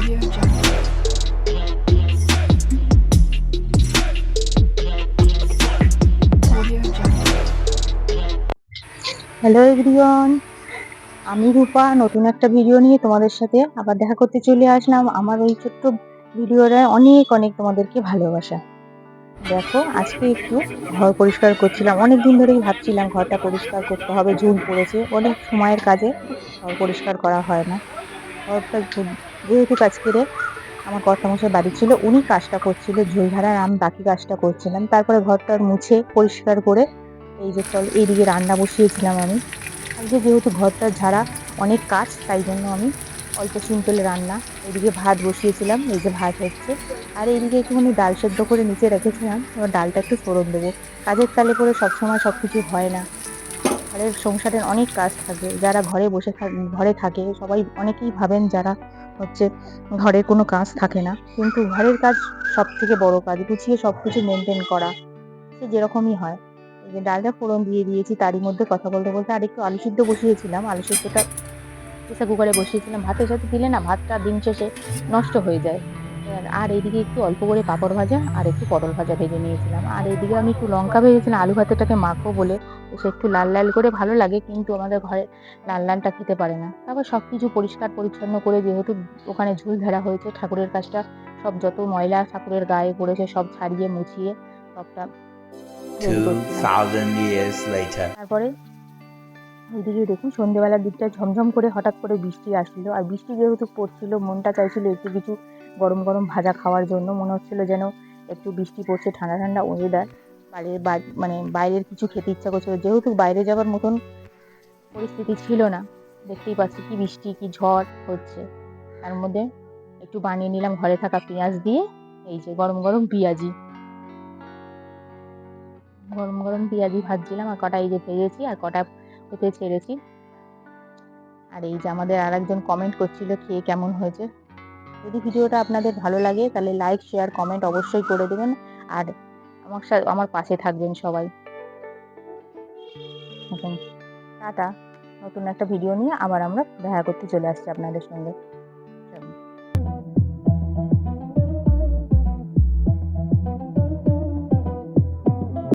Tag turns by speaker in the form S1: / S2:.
S1: Hello everyone আমি রূপা, নতুন একটা ভিডিও নিয়ে তোমাদের সাথে আবার দেখা করতে চলে আসলাম। আমার ওই ছোট্ট ভিডিওটা অনেক অনেক তোমাদেরকে ভালোবাসা। দেখো, আজকে একটু ঘর পরিষ্কার করছিলাম। অনেক দিন ধরেই ভাবছিলাম ঘরটা পরিষ্কার করতে হবে, ঝুল পড়েছে। অনেক সময়ের কাজে ঘর পরিষ্কার করা হয় না। ঘরটা যেহেতু কাজ করে আমার কর্তামশাই বাড়ি ছিল, উনি কাজটা করছিল ঝুল ধারার আমি বাকি কাজটা করছিলাম। তারপরে ঘরটা মুছে পরিষ্কার করে এই যে চল, এইদিকে রান্না বসিয়েছিলাম আমি। আজকে যেহেতু ঘরটা ঝাড়া অনেক কাজ তাই জন্য আমি অল্প সিম্পল রান্না এদিকে ভাত বসিয়েছিলাম, এই যে ভাত হচ্ছে। আর এইদিকে একটুখানি ডাল সেদ্ধ করে নিচে রেখেছিলাম, এবার ডালটা একটু ফোড়ন দেবো। কাজের তালে করে সবসময় সব কিছু হয় না। ঘরের সংসারের অনেক কাজ থাকে, যারা ঘরে বসে ঘরে থাকে, সবাই অনেকেই ভাবেন যারা হচ্ছে ঘরের কোনো কাজ থাকে না, কিন্তু ঘরের কাজ সব থেকে বড় কাজ, গুছিয়ে সব কিছু মেনটেন করা, সে যেরকমই হয়। এই যে ডালটা ফোড়ন দিয়ে দিয়েছি, তারই মধ্যে কথা বলতে বলতে আর একটু আলু সিদ্ধ বসিয়েছিলাম, আলু সিদ্ধটা প্রেসার কুকারে বসিয়েছিলাম, ভাতের সাথে দিলে না ভাতটা দিন শেষে নষ্ট হয়ে যায়। আর- এইদিকে একটু অল্প করে পাঁপড় ভাজা আর একটু পটল ভাজা ভেজে নিয়েছিলাম আর এইদিকে আমি একটু লঙ্কা ভেজেছিলাম আলু ভাতেটাকে মাখো বলে সে একটু লাল লাল করে ভালো লাগে কিন্তু আমাদের ঘরে লাল লালটা খেতে পারে না তারপর সব কিছু পরিষ্কার পরিচ্ছন্ন করে যেহেতু ওখানে ঝুল ধরা হয়েছে ঠাকুরের কাজটা সব যত ময়লা ঠাকুরের গায়ে পড়েছে সব ছাড়িয়ে মুছিয়ে সবটা ready করছিলাম।
S2: 2000 years later.
S1: তারপরে ওইদিকে দেখুন সন্ধেবেলার দিকটা ঝমঝম করে হঠাৎ করে বৃষ্টি আসলো আর বৃষ্টি যেহেতু পড়ছিল মনটা চাইছিল একটু কিছু গরম গরম ভাজা খাওয়ার জন্য মনে হচ্ছিল যেন একটু বৃষ্টি পড়ছে, ঠান্ডা ঠান্ডা ওয়েদার বাইরে মানে বাইরের কিছু খেতে ইচ্ছা করছিল। যেহেতু বাইরে যাওয়ার মতন পরিস্থিতি ছিল না, দেখতেই পাচ্ছি কি বৃষ্টি, কি ঝড় হচ্ছে। তার মধ্যে একটু বানিয়ে নিলাম ঘরে থাকা পেঁয়াজ দিয়ে, এই যে গরম গরম পেঁয়াজি। গরম গরম পেঁয়াজি ভাজছিলাম, আর কটা এই যে ভেজেছি আর কটা হতে ছেড়েছি। আর এই যে আমাদের আর একজন কমেন্ট করছিল, খেয়ে কেমন হয়েছে? যদি ভিডিওটা আপনাদের ভালো লাগে, তাহলে লাইক শেয়ার কমেন্ট অবশ্যই করে দেবেন। আর আমার সাথে আমার পাশে থাকবেন সবাই। টাটা। নতুন একটা ভিডিও নিয়ে আবার আমরা দেখা করতে চলে আসছি আপনাদের সঙ্গে।